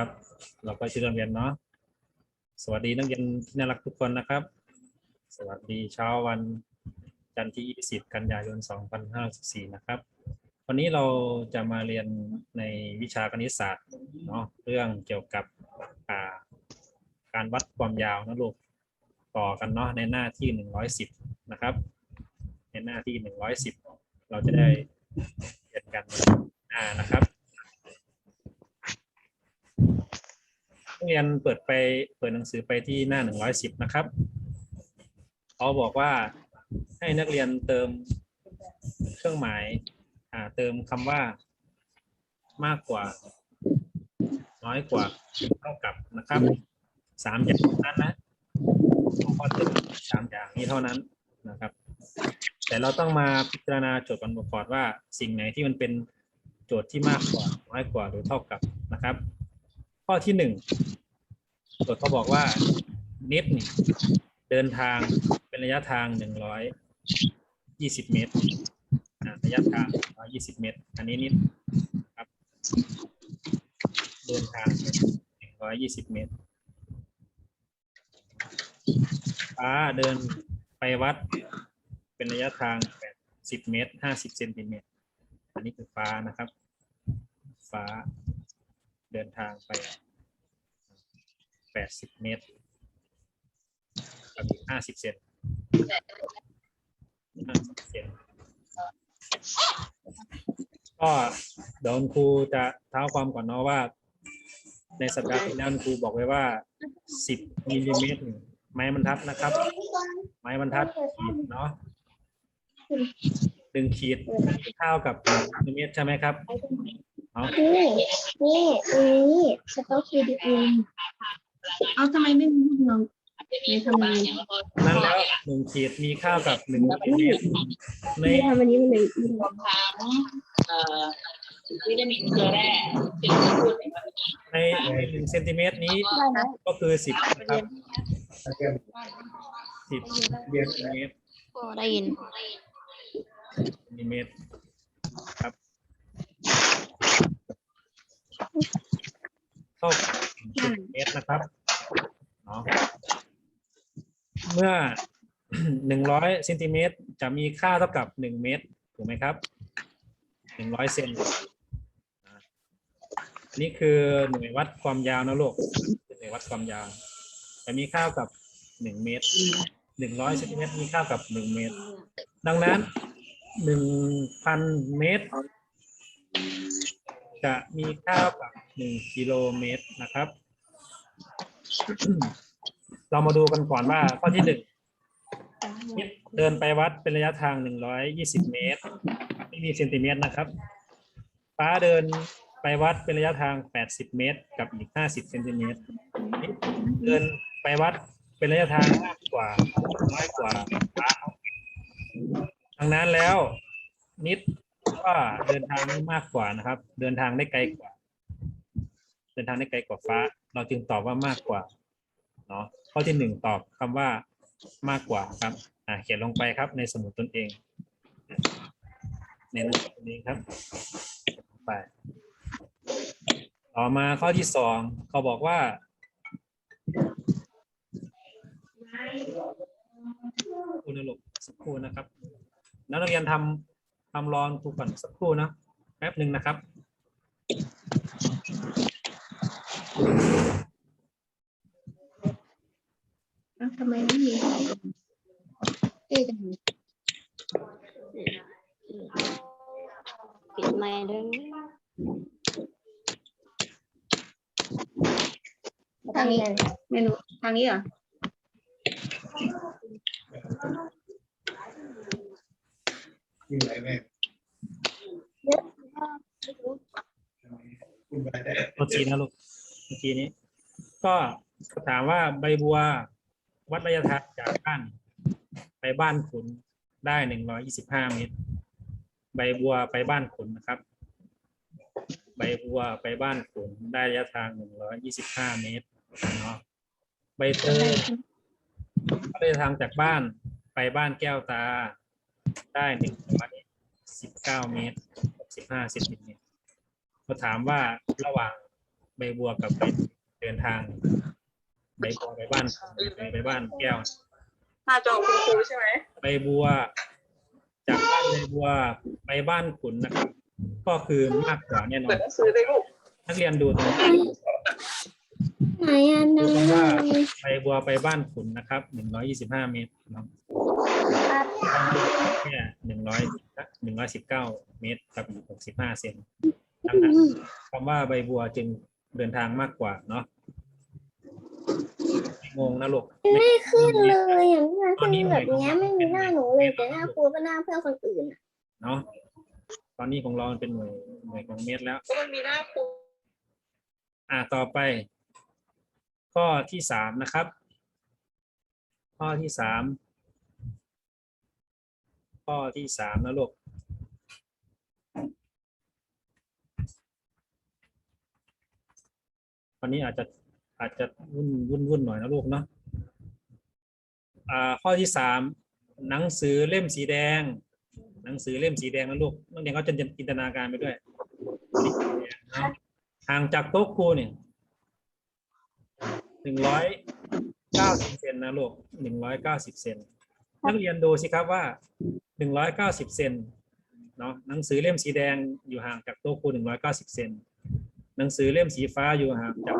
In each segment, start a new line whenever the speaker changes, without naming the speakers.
ครับ เราก็ชื่โรงเรียนเนาะสวัสดีนักเรียนที่น่ารักทุกคนนะครับ สวัสดีเช้าวันจันทร์ที่ 20 กันยายน 2564 นะครับ วันนี้เราจะมาเรียนในวิชาคณิตศาสตร์เนาะเรื่องเกี่ยวกับาการวัดความยาวนะลูกต่อกันเนาะในหน้าที่ 110 นะครับ ในหน้าที่ 110 เราจะได้เรียนกันอ่านะครับ นักเรียนเปิดไปเปิดหนังสือไปที่หน้า 110 นะครับเขาบอกว่าให้นักเรียนเติมเครื่องหมายอ่าเติมคำว่ามากกว่า น้อยกว่าเท่ากับนะครับสามอย่างนั้นนะข้อเติมสามอย่างนี้เท่านั้นนะครับ แต่เราต้องมาพิจารณาโจทย์กันก่อนว่าสิ่งไหนที่มันเป็นโจทย์ที่มากกว่าน้อยกว่าหรือเท่ากับนะครับ ข้อที่หนึ่งโจทเขาบอกว่านิดนี่เดินทางเป็นระยะทางหนึ่งร้อยยี่สิบเมตรระยะทางร้อยยี่สิบเมตร อันนี้นิดครับ เดินทางหนึ่งร้อยยี่สิบเมตรฟ้าเดินไปวัดเป็นระยะทางแปดสิบเมตรห้าสิบเซนติเมตร อันนี้คือฟ้านะครับ ฟ้า เดินทางไป 80 เมตรกับอีก50 เซน50เซนก็เดี๋ยวครูจะเท้าความก่อนเนาะว่า ในสัปดาห์ที่แล้วครูบอกไว้ว่า 10มิลลิเมตรไม้บรรทัดนะครับ ไม้บรรทัดเนาะหนึ่งขีดเท่ากับมิลลิเมตรใช่ไหมครับ
นี่นี่ตรงนี้สต็อกคีดีเอง
เอาทำไมไม่มีลูกน้องไม่ทำไม
นั่นแล้วหนึ่งขีดมีค่ากับหนึ่งมิลลิเมตรใน
ไม่ทำอันนี้มันเลย
รวมทั้งเอ่อวิตามินเกลือแร่ซึ่งพูดในวันนี้
ในในหนึ่งเซนติเมตรนี้
ได้นะ
ก็คือสิบนะครับสิบเซนติเมตร
ได้ยิน
เซนติเมตรครับ เท่ากับหนึ่งเมตรนะครับเนาะเมื่อหนึ่งร้อยเซนติเมตรจะมีค่าเท่ากับหนึ่งเมตร ถูกไหมครับหนึ่งร้อยเซนนี่คือหน่วยวัดความยาวนะลูกหน่วยวัดความยาว จะมีค่ากับหนึ่งเมตรหนึ่งร้อยเซนติเมตรมีค่ากับหนึ่งเมตร ดังนั้นหนึ่งพันเมตร จะมีค่ากับหนึ่งกิโลเมตรนะครับ เรามาดูกันก่อนว่าข้อที่หนึ่งเดินไปวัดเป็นระยะทางหนึ่งร้อยยี่สิบเมตร ไม่มีเซนติเมตรนะครับฟ้าเดินไปวัดเป็นระยะทางแปดสิบเมตร กับอีกห้าสิบเซนติเมตร เดินไปวัดเป็นระยะทางมากกว่าน้อยกว่าฟ้าดังนั้นแล้วนิด ก็เดินทางได้มากกว่านะครับ เดินทางได้ไกลกว่า เดินทางได้ไกลกว่าฟ้า เราจึงตอบว่ามากกว่าเนาะข้อที่หนึ่งตอบคำว่ามากกว่าครับอ่าเขียนลงไปครับในสมุดตนเอง ในหนังสือนเองครับ ไป ต่อมาข้อที่สองเขาบอกว่าคุณนรกสักครู่นะครับแล้วนักเรียนทำทำรอนครูก่อนสักครู่นะแป๊บหนึ่งนะครับ
เอาทำไมไม่มีเอ๊ะจัง
ปิดไมค์ด้วย
ทางนี้ไม่รู้ทางนี้เหรอ
อยู่ไหนแม่ คุณไปได้
ตัวจีนะลูกเมื่อกี้นี้ ก็ถามว่าใบบัว วัดระยะทางจากบ้าน ไปบ้านขุนได้หนึ่งร้อยยี่สิบห้าเมตร ใบบัวไปบ้านขุนนะครับ ใบบัวไปบ้านขุนได้ระยะทางหนึ่งร้อยยี่สิบห้าเมตรเนาะใบเตยระยะทางจากบ้านไปบ้านแก้วตา ได้หนึ่งร้อยสิบเก้าเมตร สิบห้าเซนติเมตรเขาถามว่าระหว่างใบบัวกับใบเดินทางใบบัวไปบ้านไปไปบ้านแก้ว
หน้าจอคุณครูใช่ไหม
ใบบัว จากบ้านใบบัวไปบ้านขุนนะครับ ก็คือมากกว่าแน่นอ
เปิด
น
หนังสือเลยลูก
นักเรียนดูตรงนี้
ไหนอัน
ดู
นั้น
ตรงว่าใบบัวไปบ้านขุนนะครับหนึ่งร้อยยี่สิบห้าเมตรเนาะ
ครับ
แค่หนึ่งร้อย หนึ่งร้อยสิบเก้าเมตรกับอีกหกสิบห้าเซนดังนั้นคำว่าใบบัวจึงเดินทางมากกว่าเนาะไม่งงนะลูก
ไม่ขึ้นเลยอะไม่ขึ้นแบบเนี้ยไม่มีหน้าหนูเลยแต่หน้าครูก็หน้าเพื่อนคนอื่นอะ
เนาะตอนนี้ของเรามันเป็นหน่วยหน่วยของเมตรแล้ว
ก็มันมีหน้าครู
อ่าต่อไป ข้อที่สามนะครับ ข้อที่สาม ข้อที่สามนะลูกวันนี้อาจจะอาจจะวุ่นวุ่นวุ่นหน่อยนะลูกเนาะอ่าข้อที่สามหนังสือเล่มสีแดง หนังสือเล่มสีแดงนะลูกนักเรียนเขาจะจินตนาการไปด้วยห่างจากโต๊ะครูเนี่ยหนึ่งร้อยเก้าสิบเซนนะลูกหนึ่งร้อยเก้าสิบเซนนักเรียนดูสิครับว่า หนึ่งร้อยเก้าสิบเซนเนาะหนังสือเล่มสีแดงอยู่ห่างจากโต๊ะครูหนึ่งร้อยเก้าสิบเซนหนังสือเล่มสีฟ้าอยู่ห่างจาก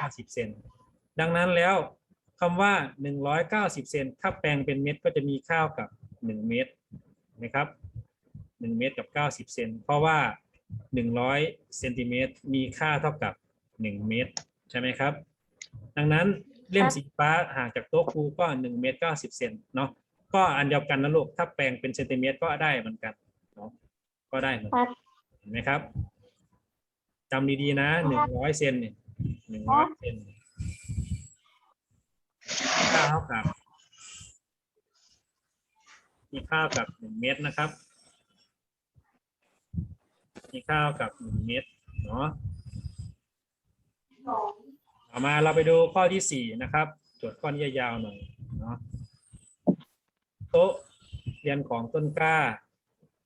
ห้าสิบเซนดังนั้นแล้วคำว่าหนึ่งร้อยเก้าสิบเซนถ้าแปลงเป็นเม็ดก็จะมีค่ากับหนึ่งเมตรนะครับหนึ่งเมตรกับเก้าสิบเซนเพราะว่าหนึ่งร้อยเซนติเมตรมีค่าเท่ากับหนึ่งเมตร ใช่ไหมครับ ดังนั้นเล่มสีฟ้าห่างจากโต๊ะครูก็หนึ่งเมตรเก้าสิบเซนเนาะ ก็อันเดียวกันนะลูกถ้าแปลงเป็นเซนติเมตรก็ได้เหมือนกันเนาะก็ได้เหมือนกันเห็นไหมครับจำดีๆนะหนึ่งร้อยเซนเนี่ยหนึ่งร้อยเซนค่าเท่ากับมีค่ากับหนึ่งเมตรนะครับมีค่าเท่ากับหนึ่งเมตรเนาะต่อมาเราไปดูข้อที่สี่นะครับโจทย์ข้อนี้ยาวๆหน่อยเนาะ โต๊ะเรียนของต้นกล้า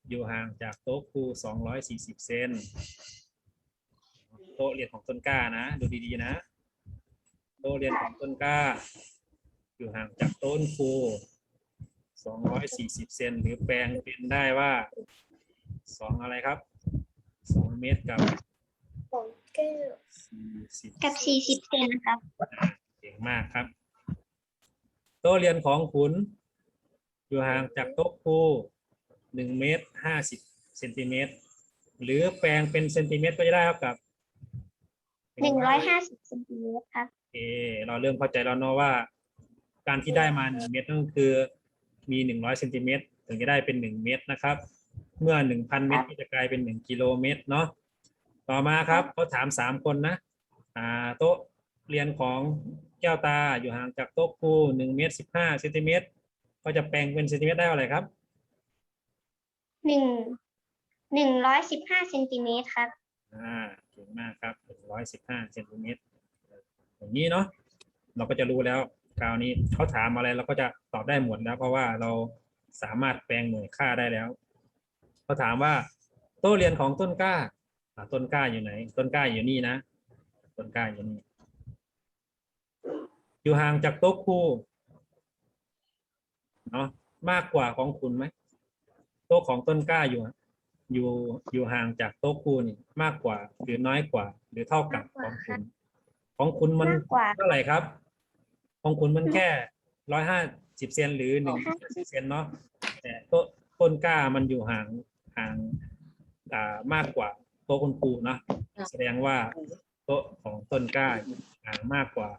อยู่ห่างจากโต๊ะครูสองร้อยสี่สิบเซน โต๊ะเรียนของต้นกล้านะ ดูดีๆนะ โต๊ะเรียนของต้นกล้า อยู่ห่างจากโต้นครูสองร้อยสี่สิบเซน หรือแปลงเป็นได้ว่าสองอะไรครับสองเมตรกับ
ของแก้ว
สี่สิบ
กับสี่สิบเซนนะครับ
เก่งมากครับ โต๊ะเรียนของขุน อยู่ห่างจากโต๊ะครูหนึ่งเมตรห้าสิบเซนติเมตร หรือแปลงเป็นเซนติเมตรก็จะได้เท่ากับ
หนึ่งร้อยห้าสิบเซนติเมตรครับ
โอเคเราเริ่มเข้าใจแล้วเนาะว่า การที่ได้มาหนึ่งเมตรนั่นก็คือมีหนึ่งร้อยเซนติเมตรถึงจะได้เป็นหนึ่งเมตรนะครับ เมื่อหนึ่งพันเมตรก็จะกลายเป็นหนึ่งกิโลเมตรเนาะต่อมาครับเขาถามสามคนนะอ่าโต๊ะเรียนของแก้วตาอยู่ห่างจากโต๊ะครูหนึ่งเมตรสิบห้าเซนติเมตร ก็จะแปลงเป็นเซนติเมตรได้เท่าไหร่ครับ
หนึ่งหนึ่งร้อยสิบห้าเซนติเมตรครับ
อ่าเก่งมากครับหนึ่งร้อยสิบห้าเซนติเมตรอย่างนี้เนาะ เราก็จะรู้แล้ว คราวนี้เขาถามอะไรเราก็จะตอบได้หมดแล้ว เพราะว่าเราสามารถแปลงหน่วยค่าได้แล้ว เขาถามว่าโต๊ะเรียนของต้นกล้าอ่าต้นกล้าอยู่ไหน ต้นกล้าอยู่นี่นะ ต้นกล้าอยู่นี่ อยู่ห่างจากโต๊ะครู เนาะมากกว่าของคุณไหมโต๊ะของต้นกล้าอยู่อยู่อยู่ห่างจากโต๊ะครูนี่มากกว่า หรือน้อยกว่า หรือเท่ากับของคุณของคุณมัน
มากกว่า
เท่าไหร่ครับ ของคุณมันแค่ร้อยห้าสิบเซนหรือหนึ่งสิบเซนเนาะแต่โต๊ะต้นกล้ามันอยู่ห่างห่างอ่ามากกว่าโต๊ะคุณครูเนาะแสดงว่าโต๊ะของต้นกล้าห่างมากกว่า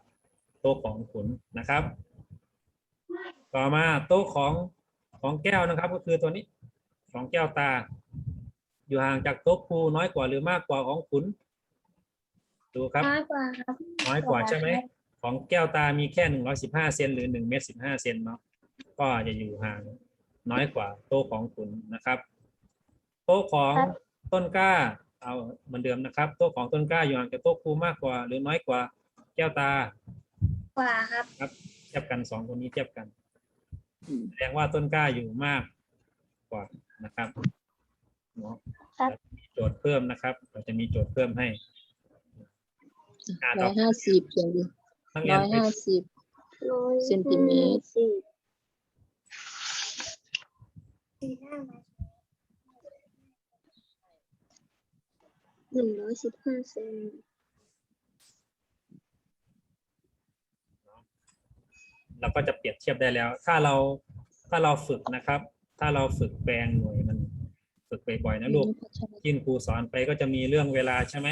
โต๊ะของขุนนะครับ ต่อมาโต๊ะของของแก้วนะครับ ก็คือตัวนี้ของแก้วตา อยู่ห่างจากโต๊ะครูน้อยกว่าหรือมากกว่าของขุนดูครับ
น้อยกว่าครับ
น้อยกว่าใช่ไหมของแก้วตามีแค่หนึ่งร้อยสิบห้าเซนหรือหนึ่งเมตรสิบห้าเซนเนาะก็จะอยู่ห่างน้อยกว่าโต๊ะของขุนนะครับโต๊ะของต้นกล้า เอาเหมือนเดิมนะครับโต๊ะของต้นกล้าอยู่ห่างจากโต๊ะครูมากกว่า หรือน้อยกว่าแก้วตา
กว่าครับ
ครับเทียบกันสองคนนี้เทียบกัน แสดงว่าต้นกล้าอยู่มากกว่านะครับเนาะ
ครับ
มีโจทย์เพิ่มนะครับ เราจะมีโจทย์เพิ่มให้อ่า
ร้
ต่
อ
อย
ห้าสิบอย่างดี
นักเรีย
ร้
น
อย
ไป
ห้าสิบ
ร้อย
เซนติเมตร
ห้าสิบหนึ่งร้อยสิบห้าเซน
เราก็จะเปรียบเทียบได้แล้ว ถ้าเราถ้าเราฝึกนะครับ ถ้าเราฝึกแปลงหน่วยมันฝึกบ่อยๆนะลูกที่ครูสอนไปก็จะมีเรื่องเวลาใช่ไหม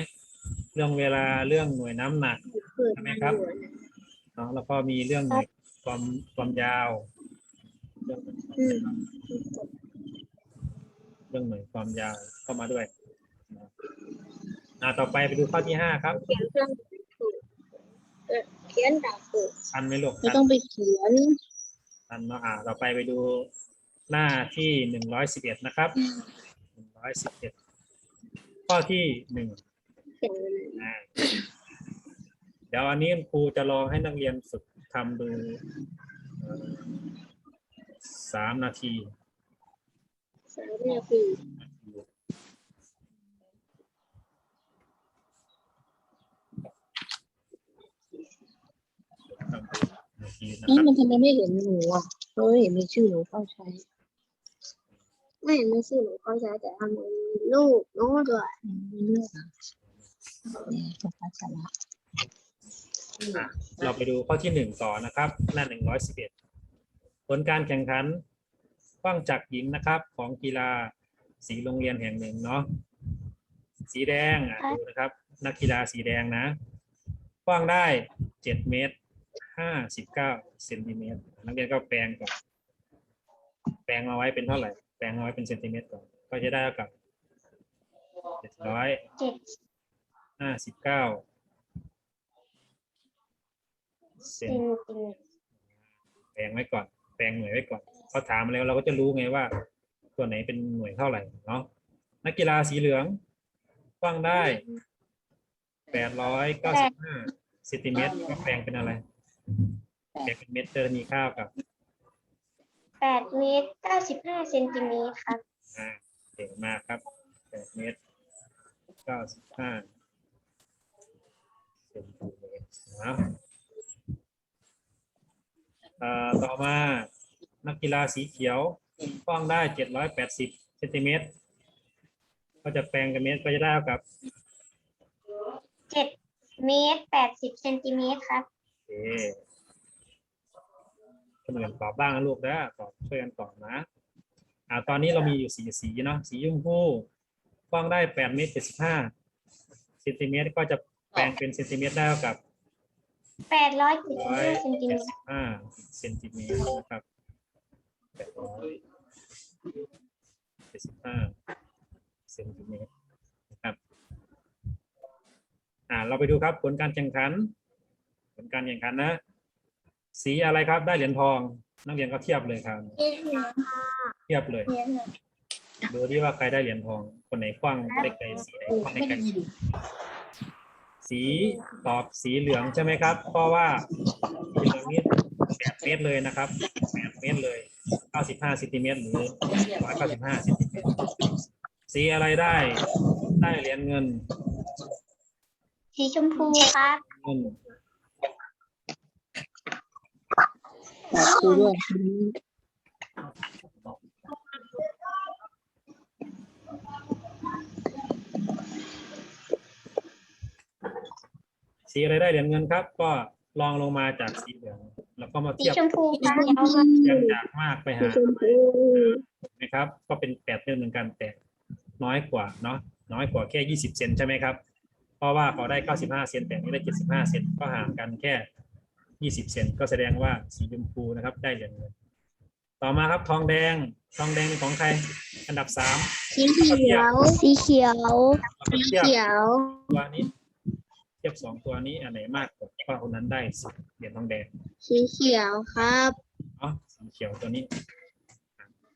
เรื่องเวลาเรื่องหน่วยน้ำหนักใช่ไหมครับเนาะแล้วก็มีเรื่องหน่วยความความยาว เรื่องเรื่องหน่วยความยาวเข้ามาด้วยอ่าต่อไปไปดูข้อที่ห้าครับ
เออเขียนดาบถูก
ทันไหมลูก
ไม่
ทัน
ต้องไปเขียน
ทันเนาะอ่าต่อไปไปดูหน้าที่หนึ่งร้อยสิบเอ็ดนะครับหนึ่งร้อยสิบเอ็ดข้อที่หนึ่ง
เขียนเลย
อ่าเดี๋ยวอันนี้ครูจะลองให้นักเรียนฝึกทำดูเอ่อสามนาที
สามนาที
ท นาทีนะ
นี่
ครับ
มันทำไมไม่เห็นหนูอะเราไม่เห็นมีชื่อหนูเข้าใช้
ไม่เห็นมันชื่อหนูเขาใช้แต่ทำมันมีลูกน้องด้วย
อืมมีเรื่องอะเนี่ยภาษาสาระ
อะเราไปดูข้อที่หนึ่งต่อนะครับ หน้าหนึ่งร้อยสิบเอ็ดผลการแข่งขันกว้างจักรหญิงนะครับ ของกีฬาสีโรงเรียนแห่งหนึ่งเนาะสีแดงอะดูนะครับ นักกีฬาสีแดงนะกว้างได้เจ็ดเมตร ห้าสิบเก้าเซนติเมตรนักเรียนก็แปลงก่อนแปลงเอาไว้เป็นเท่าไหร่ แปลงเอาไว้เป็นเซนติเมตรก่อน ก็จะได้เท่ากับเจ็ดร้อย
เจ็ด
ห้าสิบเก้าเซ
เซ
น
นติเมตร
แปลงไว้ก่อน แปลงหน่วยไว้ก่อนเขาถามมาแล้วเราก็จะรู้ไงว่า ตัวไหนเป็นหน่วยเท่าไหร่เนาะนักกีฬาสีเหลืองกว้างได้แปดร้อยเก้าสิบห้าเซนติเมตรก็แปลงเป็นอะไรแปลง เป็นเมตรจะมีค่ากับ
แปดเมตรเก้าสิบห้าเซนติเมตรครับ
อ่าเก่งมากครับแปดเมตรเก้าสิบห้าเซนติเมตรนะอ่าต่อมานักกีฬาสีเขียวกว้างได้เจ็ดร้อยแปดสิบเซนติเมตรก็จะแปลงกับเมตรก็จะได้เท่ากับ
เจ็ดเมตรแปดสิบเซนติเมตรครับ
โอเคคนอื่นตอบบ้างนะลูกนะตอบช่วยกันตอบนะ อ่า ตอนนี้เรามีอยู่สีสีเนาะ สียุ่งผู้กว้างได้แปดเมตรเจ็ดสิบห้าเซนติเมตรก็จะแปลงเป็นเซนติเมตรได้เท่ากับ
แปดร้อยเจ็ดสิบ
ร้อย
ห้าเซนติเม
เจ็ด
ตร
สิบห้าเซนติเมตรนะครับแปดร้อยเจ็ดสิบห้าเซนติเมตรนะครับ อ่า เราไปดูครับผลการแข่งขัน ผลการแข่งขันนะ สีอะไรครับ ได้เหรียญทอง นักเรียนก็เทียบเลยครับเทียบเลย ดูที่ว่าใครได้เหรียญทอง คนไหนคว้างได้ไกลสีไหนคว้างได้ไกลสีตอบสีเหลืองใช่ไหมครับ เพราะว่าสีเหลืองนี่แปดเมตรเลยนะครับแปดเมตรเลยเก้าสิบห้าเซนติเมตรหรือร้อยเก้าสิบห้าเซนติเมตรสีอะไรได้ ได้เหรียญเงิน
สีชมพูครับ
เงิน
ตอบครูด้วย
สีอะไรได้เหรียญเงินครับ ก็ลองลงมาจากสีเหลืองแล้วก็มา
สี
เทียบ
ชมพูครับ
เทียบจากมากไป
สี
หา
ชมพู
นะครับ ก็เป็นแปดเมตรเหมือนกันแต่น้อยกว่าเนาะน้อยกว่าแค่ยี่สิบเซนใช่ไหมครับ เพราะว่าเขาได้เก้าสิบห้าเซนแต่นี่ได้เจ็ดสิบห้าเซนก็ห่างกันแค่ ยี่สิบเซนก็แสดงว่าสีชมพูนะครับ ได้เหรียญเงินต่อมาครับทองแดง ทองแดงเป็นของใคร อันดับสาม
สีเขียว สีเขียว
เราไปเทียบ
เขียว
ตัวนี้ เทียบสองตัวนี้อันไหนมากกว่าก็คนนั้นได้สิเหรียญทองแดง
สีเขียวครับ
เนาะสีเขียวตัวนี้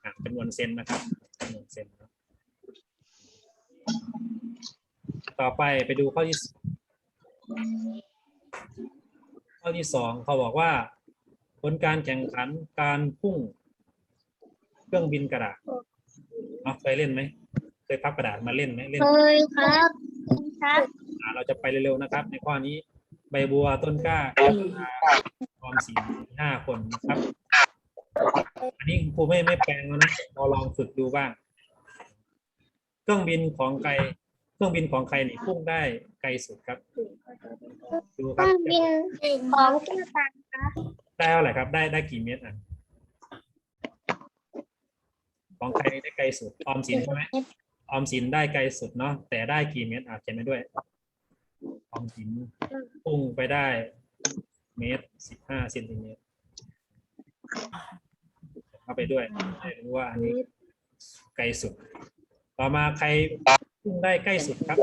อะจำนวนเซนนะครับจำนวนเซนเนอะต่อไปไปดูข้อที่ส ข้อที่สองเขาบอกว่า ผลการแข่งขันการพุ่งเครื่องบินกระดาษเนาะเคยเล่นไหมเคยพับกระดาษมาเล่นไหมเล่น
เคยครับครับ
อ่าเราจะไปเร็วๆนะครับ ในข้อนี้ ใบบัวต้นกล้าแก้วตาออมสินห้าคนนะครับ อันนี้ครูไม่ไม่แปลงแล้วนะเราลองฝึกดูบ้าง เครื่องบินของใคร เครื่องบินของใครนี่พุ่งได้ไกลสุดครับ ดูค
ต้
รั
อบงบินของตุ๊กตาครับ
ได้เท่าไหร่ครับ ได้ได้กี่เมตรอะของใครได้ไกลสุด ออมสินใช่ไหมออมสินได้ไกลสุดเนาะแต่ได้กี่เมตรอะเขียนไปด้วย ออมสินพุ่งไปได้ เมตรสิบห้าเซนติเมตรเข้าไปด้วยให้รู้ว่าอันนี้ไกลสุด ต่อมาใคร พุ่งได้ใกล้สุดครับ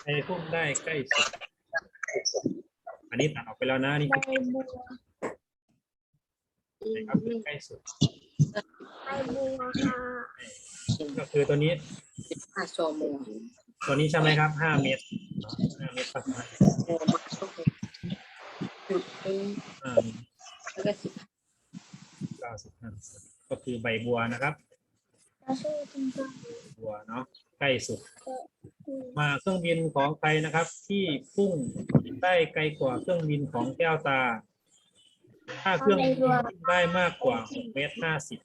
ใครพุ่งได้ใกล้สุด อันนี้ตัดออกไปแล้วนะนี่
ใบ
คือ
บัว
นะครับใกล้สุด
ใบบัวค่ะ
ก็คือตัวนี้
ห้าโซโม
ตัวนี้ใช่ไหมครับห้าเมตรห้าเมตรภาษา
โมมาโซโมจุดเอง
ห้าเมตร
แล้วก็สิบ
เก้าสิบห้าก็คือใบบัวนะครับ
เราชื่อจริง
บัวเนาะใกล้สุด
ๆ
มาเครื่องบินของใครนะครับ ที่พุ่งได้ไกลกว่าเครื่องบินของแก้วตา ถ้าเครื่องบินพุ่งได้มากกว่าหกเมตรห้าสิบ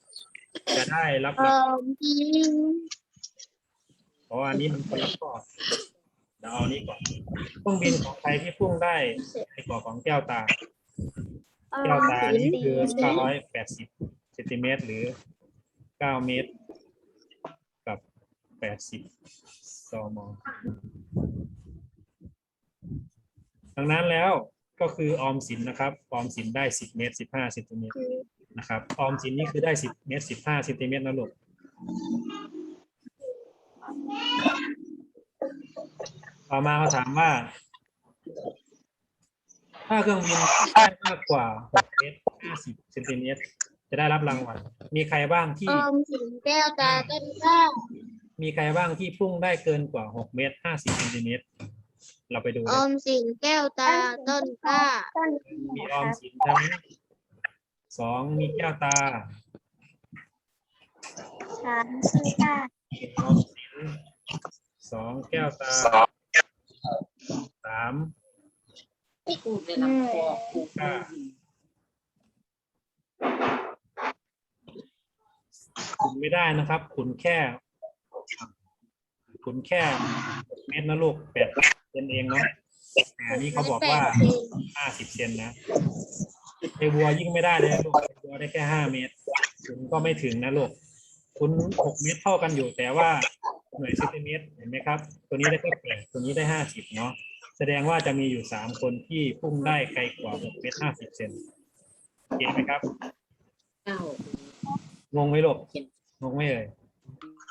จะได้รับ
เอ
ราง
อบิน
เพราะว่าอันนี้มันคนละข้อเดี๋ยวเอานี้ก่อนเครื่องบินของใครที่พุ่งได้ไกลกว่าของแก้วตา แก้วตานี่คือ980เซนติเมตรหรือ9เมตรกับ 80ซมดังนั้นแล้วก็คือออมสินนะครับ ออมสินได้10เมตร15เซนติเมตรนะครับ ออมสินนี่คือได้10เมตร15เซนติเมตรนะลูกต่อมาเขาถามว่า ถ้าเครื่องบินได้มากกว่า6เมตร50เซนติเมตรจะได้รับรางวัล มีใครบ้างที่
ออมสินแก้วตาต้นข้าว
มีใครบ้างที่พุ่งได้เกินกว่า6เมตร50เซนติเมตรเราไปดู
อ
นะ
อมสินแก้วตาต้นกล้าต้น
มีออมสินใช่ไหมสองมีแก้วตา
สามต้นกล้า
ออมสินสองแก้วตาสาม
พูดในลำคอคู
กล้าขุนไม่ได้นะครับขุนแค่ ขุนแค่6เมตรนะลูกแปดเซนเองเนาะอันนี้เขาบอกว่าห้าสิบเซนนะไอวัวยิ่งไม่ได้เลยลูกไอ้วัวได้แค่ห้าเมตรคุณก็ไม่ถึงนะลูกคุณหกเมตรเท่ากันอยู่แต่ว่าหน่วยเซนติเมตรเห็นไหมครับ ตัวนี้ได้แค่แปดตัวนี้ได้ห้าสิบเนาะแสดงว่าจะมีอยู่สามคนที่พุ่งได้ไกลกว่าหกเมตรห้าสิบเซนโอเคไหมครับ
เก้าง
งไหมลูกงงไหมเอ่ย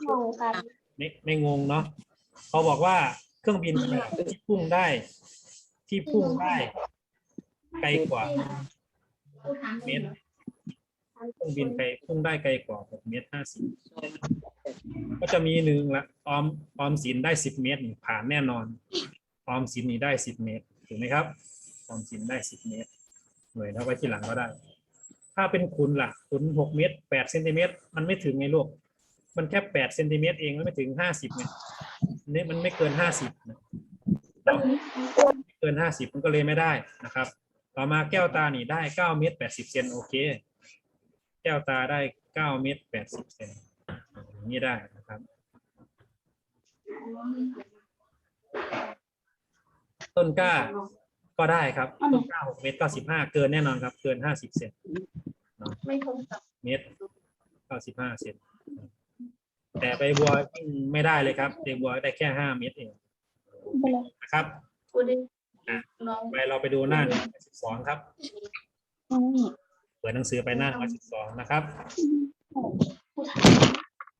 งงกัน
ไม่ไม่งงเนาะเขาบอกว่าเครื่องบินที่พุ่งได้ ที่พุ่งได้ไกลกว่าเมตรเครื่องบินไปพุ่งได้ไกลกว่า6เมตร50ก็จะมีหนึ่งละออมออมสินได้10เมตรผ่านแน่นอน ออมสินนี่ได้10เมตรถูกไหมครับ ออมสินได้10เมตร หน่วยเอาไว้ที่หลังก็ได้ ถ้าเป็นคุณล่ะคุณ6เมตร8เซนติเมตรมันไม่ถึงไงลูก มันแค่8เซนติเมตรเองมันไม่ถึง50ไงอันนี่มันไม่เกิน50นะเนาะไม่เกิน50มันก็เลยไม่ได้นะครับ ต่อมาแก้วตานี่ได้เก้าเมตรแปดสิบเซนโอเค แก้วตาได้เก้าเมตรแปดสิบเซนอย่างนี้ได้นะครับ ต้นกล้าก็ได้ครับต้นกล้าหกเมตรเก้าสิบห้าเกินแน่นอนครับ เกินห้าสิบเซน
ไม่ทงกับ
เมตรเก้าสิบห้าเซน แต่ใบบัวไม่ได้เลยครับใบบัวได้แค่ห้าเมตรเองนะครับ
ไป
เราไปดูหน้าหนึ่งสิบสองครับ เปิดหนังสือไปหน้าร้อยสิบสองนะครับ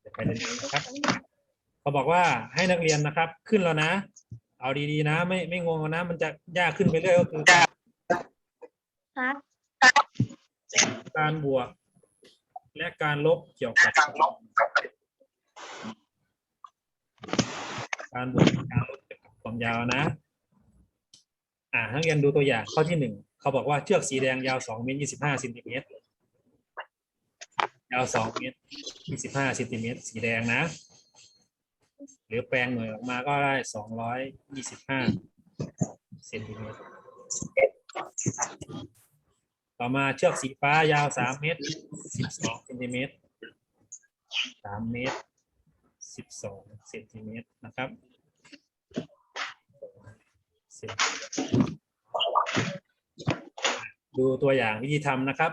เดี๋ยวไปเรียนนะครับเขาบอกว่าให้นักเรียนนะครับ ขึ้นแล้วนะ เอาดีๆนะ ไม่ไม่งงนะ มันจะยากขึ้นไปเรื่อยก็คือ
ครับ
การบวก และการลบเกี่ยวกับ การบวกและการลบเกี่ยวกับความยาวนะ อ่านักเรียนดูตัวอย่างข้อที่หนึ่งเขาบอกว่าเชือกสีแดงยาวสองเมตรยี่สิบห้าเซนติเมตรยาวสองเมตรยี่สิบห้าเซนติเมตรสีแดงนะ หรือแปลงหน่วยออกมาก็ได้สองร้อยยี่สิบห้าเซนติเมตร ต่อมาเชือกสีฟ้ายาวสามเมตรสิบสองเซนติเมตรสามเมตร สิบสองเซนติเมตรนะครับดูตัวอย่างวิธีทำนะครับ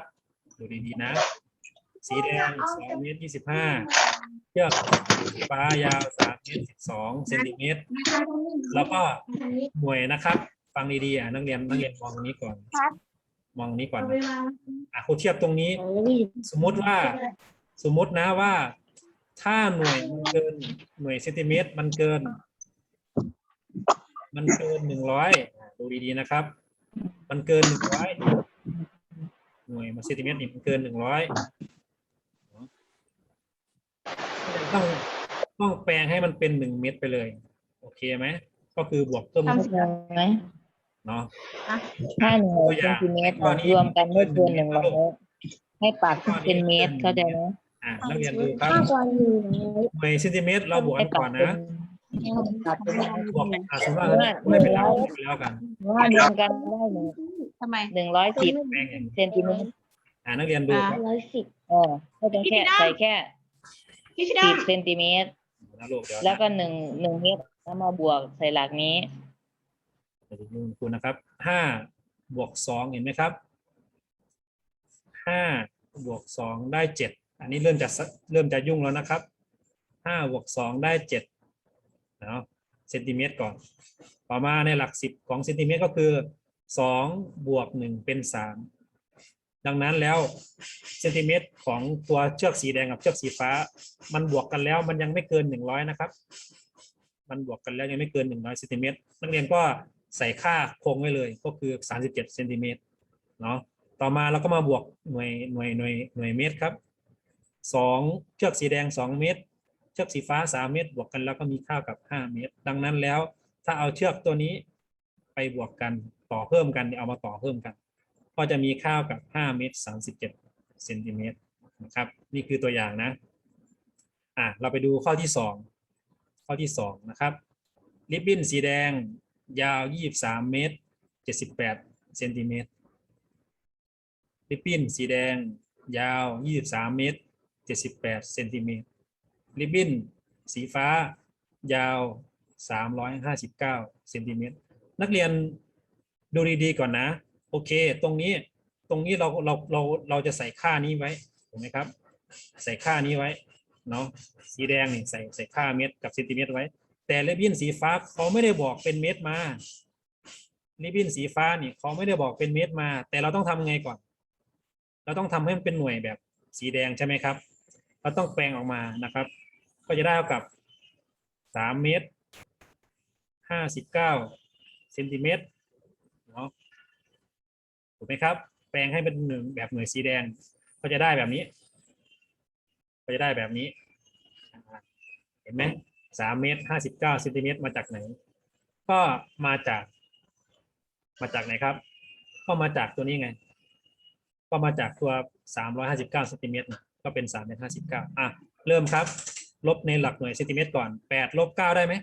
ดูดีๆนะ สีแดงสองเมตรยี่สิบห้าเชือกฟ้ายาวสามเมตรสิบสองเซนติเมตรแล้วก็หน่วยนะครับ ฟังดีๆอะนักเรียนนักเรียนมองนี้ก่อนมองนี้ก่อนอะครูเทียบตรงนี้ สมมติว่า สมมตินะว่า ถ้าหน่วยมันเกินหน่วยเซนติเมตรมันเกิน มันเกินหนึ่งร้อยดูดีๆนะครับ มันเกินหนึ่งร้อยหน่วยเซนติเมตรนี่มันเกินหนึ่งร้อยต้องต้องแปลงให้มันเป็นหนึ่งเมตรไปเลย โอเคไหมก็คือบวกเพิ่ม
เข้าใจไหม
เนาะ
ถ้าหนึ่งเซนติเมตรรวมกันไม่เกินหนึ่งร้อยให้ปากเป็นเมตรเข้าใจไหม
อะ นักเรียนดูครับ
มากกว่าหนึ่งร้อย
หน่วยเซนติเมตรเราบวก
ให้
กัน
ปา
ก่อกน
เป็น
นะ
ให้ปากเป็นเมตร
บวกอะสมมติว่าไม่เป็นไรไม่เป็นแล้วกัน
ว่ารวมกันได้หนึ่ง
ทำไม
หนึ่งร้อยสิบ
แปลงอย่างนี้
เซนติเมตร
อะนักเรียนดูครับ
ร้อยสิบ
เออก็ต้องแค่ใส่แค่
พี่ชิ
สิ
ดา
บเซนติเมตร
นะลูกเดี๋ยว
แล้วก็หนึ่งหนึ่งเมตรแล้วมาบวกใส่หลักนี้
เดี๋ยวดูคุณนะครับห้าบวกสองเห็นไหมครับห้าบวกสองได้เจ็ด อันนี้เริ่มจะเริ่มจะยุ่งแล้วนะครับห้าบวกสองได้เจ็ดเนาะเซนติเมตรก่อน ต่อมาในหลักสิบของเซนติเมตรก็คือสองบวกหนึ่งเป็นสามดังนั้นแล้วเซนติเมตรของตัวเชือกสีแดงกับเชือกสีฟ้า มันบวกกันแล้วมันยังไม่เกินหนึ่งร้อยนะครับ มันบวกกันแล้วยังไม่เกินหนึ่งร้อยเซนติเมตรนักเรียนก็ใส่ค่าคงไว้เลยก็คือสามสิบเจ็ดเซนติเมตรเนาะต่อมาเราก็มาบวกหน่วยหน่วยหน่วยหน่วยเมตรครับ สองเชือกสีแดงสองเมตรเชือกสีฟ้าสามเมตรบวกกันแล้วก็มีค่ากับห้าเมตรดังนั้นแล้วถ้าเอาเชือกตัวนี้ไปบวกกันต่อเพิ่มกันเอามาต่อเพิ่มกัน ก็จะมีค่ากับห้าเมตรสามสิบเจ็ดเซนติเมตรนะครับนี่คือตัวอย่างนะอะเราไปดูข้อที่สองข้อที่สองนะครับ ริบบิ้นสีแดงยาว 23 เมตร 78 เซนติเมตรริบบิ้นสีแดงยาว 23 เมตร 78เซนติเมตรริบบิ้นสีฟ้ายาว 359เซนติเมตรนักเรียนดูดีๆก่อนนะ โอเค ตรงนี้ตรงนี้เราเราเราเราจะใส่ค่านี้ไว้ถูกไหมครับ ใส่ค่านี้ไว้เนาะสีแดงนี่ใส่ใส่ค่าเมตรกับเซนติเมตรไว้ แต่ริบบิ้นสีฟ้าเขาไม่ได้บอกเป็นเมตรมาริบบิ้นสีฟ้านี่เขาไม่ได้บอกเป็นเมตรมา แต่เราต้องทำไงก่อน เราต้องทำให้มันเป็นหน่วยแบบสีแดงใช่ไหมครับ เราต้องแปลงออกมานะครับ ก็จะได้เท่ากับสามเมตรห้าสิบเก้าเซนติเมตรเนาะถูกไหมครับ แปลงให้เป็นหนึ่งแบบหน่วยสีแดง ก็จะได้แบบนี้ ก็จะได้แบบนี้ เห็นไหมสามเมตรห้าสิบเก้าเซนติเมตรมาจากไหน ก็มาจาก มาจากไหนครับ ก็มาจากตัวนี้ไง ก็มาจากตัวสามร้อยห้าสิบเก้าเซนติเมตร ก็เป็นสามเมตรห้าสิบเก้าอะเริ่มครับ ลบในหลักหน่วยเซนติเมตรก่อนแปดลบเก้าได้ไหม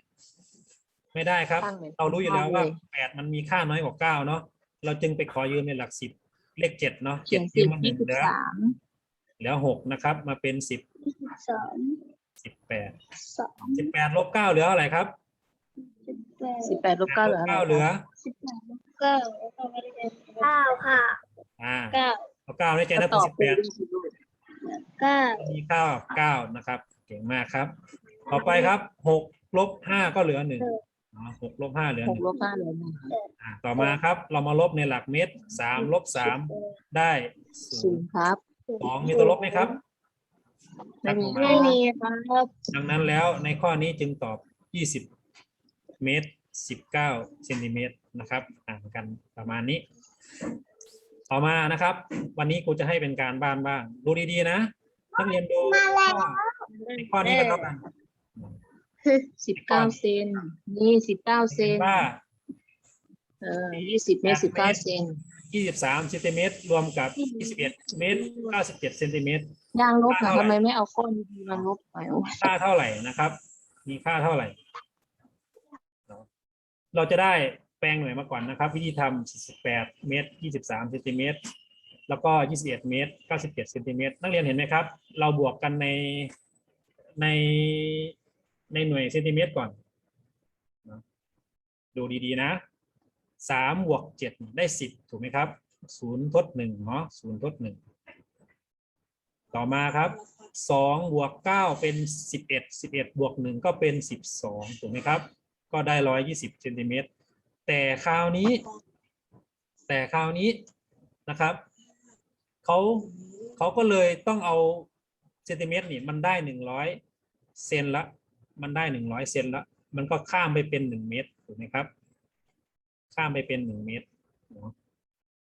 ไม่ได้ครับ
ตั้งเลย
เรารู้อยู่แล้วว่า
ตั้งเลย
แปดมันมีค่าน้อยกว่าเก้าเนาะเราจึงไปขอยืมในหลักสิบเลขเจ็ดเนาะ
เขี
เจ็
ย
ด
น
ยื
สิ
ม
บ
มาห
ยี่
นึ่ง
สิบ
แล้ว
สาม
แล้วหกนะครับ มาเป็นสิบ
สอง
สิบแปด
สอง
สิบแปดลบเก้าเหลืออะไรครับ
สิบแปด
สิบแปดลบเก้าเหลืออะไร
เก้าเหลือ
สิบแปดเก้าเก้าค่ะ
อ่า
เก้า
เอาเก้าในใจนับ
ต
เป็น
อบ
สิบ
ไป
แปด
เก้า
มีเก้าเก้านะครับ เก่งมากครับ ต่อไปครับหกลบห้าก็เหลือหนึ่งอ๋อหกลบห้าเหลือ
ห
ห
ก
นึ่ง
ลบห้าเหลือหนึ่ง
อ่าต่อมาครับ เรามาลบในหลักเมตรสามลบสามได้ศู
ศู
น
น
ย์
ย์ครับ
สองมีตัวลบไหมครับ
ไม่มี
ไม่มีครับ
ดังนั้นแล้วในข้อนี้จึงตอบยี่สิบเมตรสิบเก้าเซนติเมตรนะครับ อ่านกันประมาณนี้ ต่อมานะครับ วันนี้ครูจะให้เป็นการบ้านบ้าง ดูดีๆนะนักเรียนดู
มาแล้ว
ในข้อนี้กันแล้วกัน
สิบเก้าเซนนี่สิบเก้าเซน
ว่า
เอเออยี่สิบเมตรสิบเก้าเซน
23เซนติเมตรรวมกับ21เมตร97เซนติเมตร
ยางลบนะทำไมไม่เอาก้อนดีๆมาลบหน่อยโอ้ย
ค่าเท่าไหร่นะครับ มีค่าเท่าไหร่เนาะเราจะได้แปลงหน่วยมาก่อนนะครับ วิธีทำ48เมตร23เซนติเมตรแล้วก็ 21 เมตร 97 เซนติเมตร นักเรียนเห็นไหมครับ เราบวกกันใน ใน ในหน่วยเซนติเมตรก่อน ดูดีๆนะสามบวกเจ็ดได้สิบถูกไหมครับศูนย์ทดหนึ่งเนาะศูนย์ทดหนึ่งต่อมาครับสองบวกเก้าเป็นสิบเอ็ดสิบเอ็ดบวกหนึ่งก็เป็นสิบสองถูกไหมครับ ก็ได้ร้อยยี่สิบเซนติเมตร แต่คราวนี้ แต่คราวนี้นะครับเขาเขาก็เลยต้องเอาเซนติเมตรนี่มันได้หนึ่งร้อยเซนละ มันได้หนึ่งร้อยเซนละ มันก็ข้ามไปเป็นหนึ่งเมตรถูกไหมครับ ข้ามไปเป็นหนึ่งเมตรเนาะ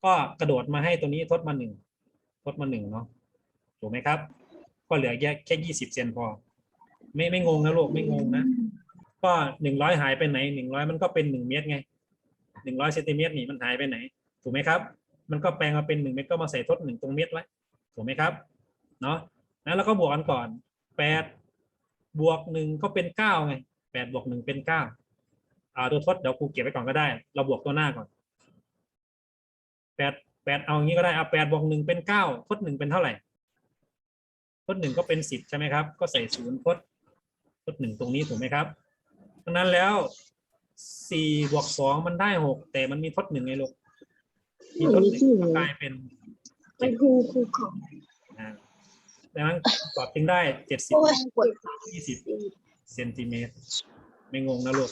ก็กระโดดมาให้ตัวนี้ทดมาหนึ่งทดมาหนึ่งเนาะถูกไหมครับ ก็เหลือแค่แค่ยี่สิบเซนพอ ไม่ไม่งงนะลูกไม่งงนะ ก็หนึ่งร้อยหายไปไหนหนึ่งร้อยมันก็เป็นหนึ่งเมตรไง หนึ่งร้อยเซนติเมตรนี่มันหายไปไหน ถูกไหมครับ มันก็แปลงมาเป็นหนึ่งเมตรก็มาใส่ทดหนึ่งตรงเมตรไว้ถูกไหมครับเนาะนั้นเราก็บวกกันก่อนแปดบวกหนึ่งก็เป็นเก้าไงแปดบวกหนึ่งเป็นเก้าอ่าตัวทดเดี๋ยวครูเก็บไว้ก่อนก็ได้ เราบวกตัวหน้าก่อนแปดแปดเอาอย่างนี้ก็ได้เอาแปดบวกหนึ่งเป็นเก้าทดหนึ่งเป็นเท่าไหร่ทดหนึ่งก็เป็นสิบใช่ไหมครับ ก็ใส่ศูนย์ทดทดหนึ่งตรงนี้ถูกไหมครับดังนั้นแล้ว สี่บวกสองมันได้หกแต่มันมีทดหนึ่งไงลูกมีทดหนึ่งก็กลายเป็น
ไปครูครูของ
อ่าดังนั้นตอบจึงได้เจ็ดสิบยี่สิบเซนติเมตร ไม่งงนะลูก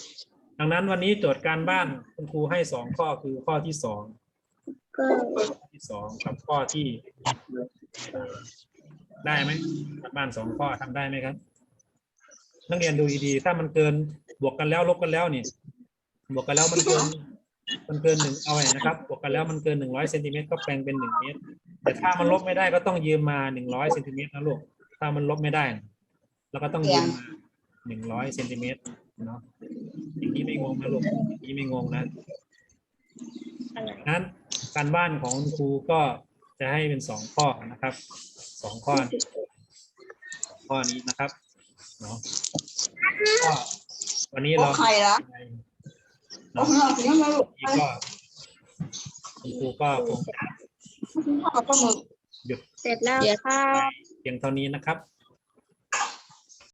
ดังนั้นวันนี้โจทย์การบ้านคุณครูให้สองข้อคือข้อที่สอง
ก็
ข้อที่สองกับข้อที่ ได้ไหมการบ้านสองข้อทำได้ไหมครับ นักเรียนดูดีๆ ถ้ามันเกินบวกกันแล้วลบกันแล้วนี่ บวกกันแล้วมันเกินมันเกินหนึ่งเอาไว้นะครับ บวกกันแล้วมันเกินหนึ่งร้อยเซนติเมตรก็แปลงเป็นหนึ่งเมตร แต่ถ้ามันลบไม่ได้ก็ต้องยืมมาหนึ่งร้อยเซนติเมตรนะลูก ถ้ามันลบไม่ได้เราก็ต้องยืมมาหนึ่งร้อยเซนติเมตรเนาะอย่างนี้ไม่งงนะลูกอย่างนี้ไม่งงนะนั้นการบ้านของคุณครูก็จะให้เป็นสองข้อนะครับ สองข้อ ข้อนี้นะครับ เนาะวันนี้เรา
ใครละ ก
นี่ก็คุณครูก็คง
พ่อกับพ่อมึง
หยุด
เสร็จแล้วค่ะ
เพียงเท่านี้นะครับ